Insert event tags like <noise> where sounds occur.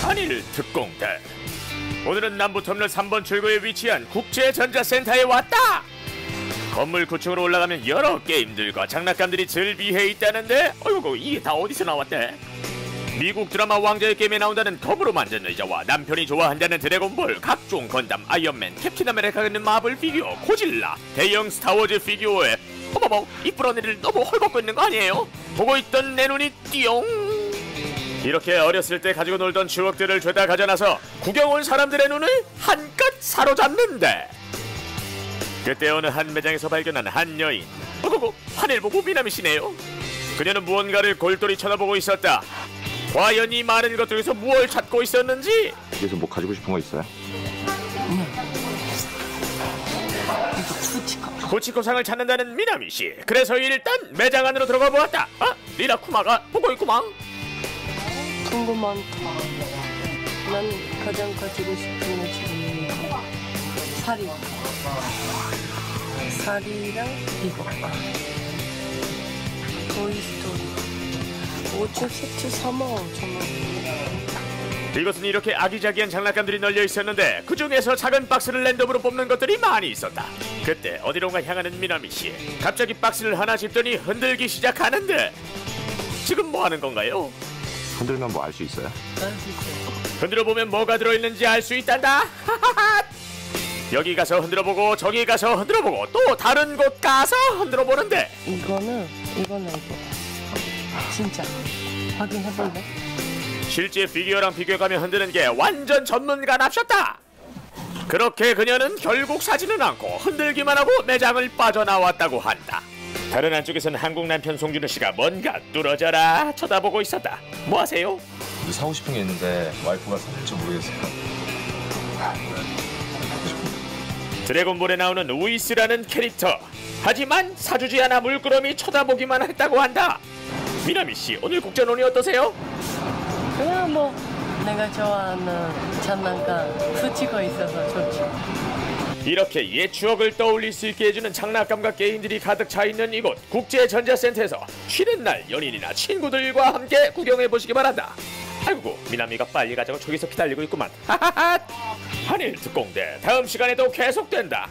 한일 특공대. 오늘은 남부터미널 3번 출구에 위치한 국제전자센터에 왔다! 건물 9층으로 올라가면 여러 게임들과 장난감들이 즐비해 있다는데 어이구 이게 다 어디서 나왔대? 미국 드라마 왕자의 게임에 나온다는 덤으로 만든 의자와 남편이 좋아한다는 드래곤볼 각종 건담 아이언맨 캡틴 아메리카가 있는 마블 피규어 고질라 대형 스타워즈 피규어에 어머머 이 뿌러니를 너무 헐벗고 있는 거 아니에요? 보고 있던 내 눈이 띠용. 이렇게 어렸을 때 가지고 놀던 추억들을 죄다 가져나서 구경 온 사람들의 눈을 한껏 사로잡는데 그때 어느 한 매장에서 발견한 한 여인. 어구구 하늘 보고 미남이시네요. 그녀는 무언가를 골똘히 쳐다보고 있었다. 과연 이 많은 것 중에서 무엇을 찾고 있었는지? 여기서 뭐 가지고 싶은 거 있어요? 고치코 상을 찾는다는 미나미 씨 그래서 일단 매장 안으로 들어가 보았다 아 리라 쿠마가 보고 있구만 많다. 난 가장 가지고 싶은 거 지금 사리. 사리랑 이거. 토이스토리. 5층 세트 3만 5천 원. 이것은 이렇게 아기자기한 장난감들이 널려 있었는데 그 중에서 작은 박스를 랜덤으로 뽑는 것들이 많이 있었다. 그때 어디론가 향하는 미나미 씨. 갑자기 박스를 하나 집더니 흔들기 시작하는데 지금 뭐 하는 건가요? 흔들면 뭐 알 수 있어요? 흔들어 보면 뭐가 들어있는지 알 수 있단다. <laughs> 여기 가서 흔들어 보고 저기 가서 흔들어 보고 또 다른 곳 가서 흔들어 보는데 이거는 이거는 이거. 진짜 확인해 볼래? 실제 피규어랑 비교해가며 흔드는 게 완전 전문가 납셨다. 그렇게 그녀는 결국 사지는 않고 흔들기만 하고 매장을 빠져나왔다고 한다. 다른 한쪽에서는 한국 남편 송준호 씨가 뭔가 뚫어져라 쳐다보고 있었다. 뭐 하세요? 근데 사고 싶은 게 있는데 와이프가 사는지 모르겠어요. 드래곤볼에 나오는 우이스라는 캐릭터. 하지만 사주지 않아 물끄러미 쳐다보기만 했다고 한다. 미나미 씨 오늘 국전운이 어떠세요? 그냥 뭐 내가 좋아하는 장난감 수치가 있어서 좋지. 이렇게 옛 추억을 떠올릴 수 있게 해주는 장난감과 게임들이 가득 차 있는 이곳 국제전자센터에서 쉬는 날 연인이나 친구들과 함께 구경해 보시기 바란다. 아이고 미나미가 빨리 가자고 저기서 기다리고 있구만. 하하하. 한일 특공대 다음 시간에도 계속된다.